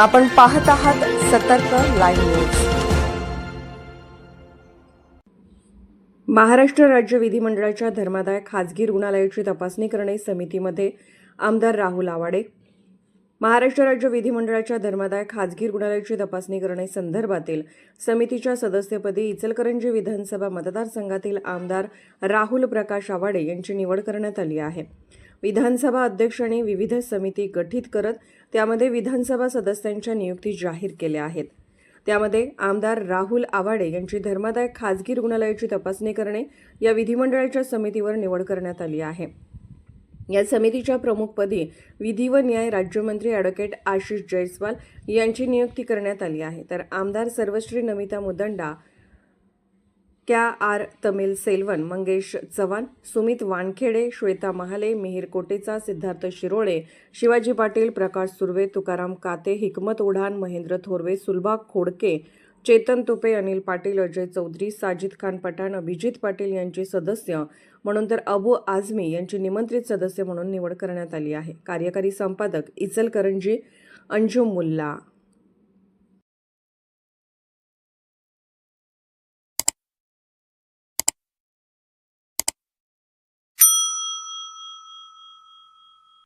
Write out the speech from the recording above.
आपण पाहत आहात सतर्क लाईव्ह न्यूज. महाराष्ट्र राज्य विधिमंडळाच्या धर्मादाय खाजगी रुग्णालयाची तपासणी करणे समितीमध्ये आमदार राहुल आवाडे. महाराष्ट्र राज्य विधिमंडळाच्या धर्मादाय खाजगी रुग्णालयाची तपासणी करणे संदर्भातील समितीच्या सदस्यपदी इचलकरंजी विधानसभा मतदारसंघातील आमदार राहुल प्रकाश आवाडे यांची निवड करण्यात आली आहे. विधानसभा अध्यक्षांनी विविध समिती गठीत करत त्यामध्ये विधानसभा सदस्यांच्या नियुक्ती जाहीर केल्या आहेत. त्यामध्ये आमदार राहुल आवाडे यांची धर्मादाय खाजगी रुग्णालयाची तपासणी करणे या विधिमंडळाच्या समितीवर निवड करण्यात आली आहे. या समितीच्या प्रमुखपदी विधी व न्याय राज्यमंत्री ॲडव्होकेट आशिष जयस्वाल यांची नियुक्ती करण्यात आली आहे. तर आमदार सर्वश्री नमिता मुदंडा क्या आर तमिल सेल्वन मंगेश चव्हाण सुमित वानखेडे श्वेता महाले मिहीर कोटेचा सिद्धार्थ शिरोळे शिवाजी पाटील प्रकाश सुर्वे तुकाराम काते हिकमत उढान महेंद्र थोरवे सुलभा खोडके चेतन तुपे अनिल पाटील अजय चौधरी साजिद खान पठाण अभिजित पाटील यांचे सदस्य म्हणून तर अबू आझमी यांची निमंत्रित सदस्य म्हणून निवड करण्यात आली आहे. कार्यकारी संपादक इचलकरंजी अंजुम मुल्ला.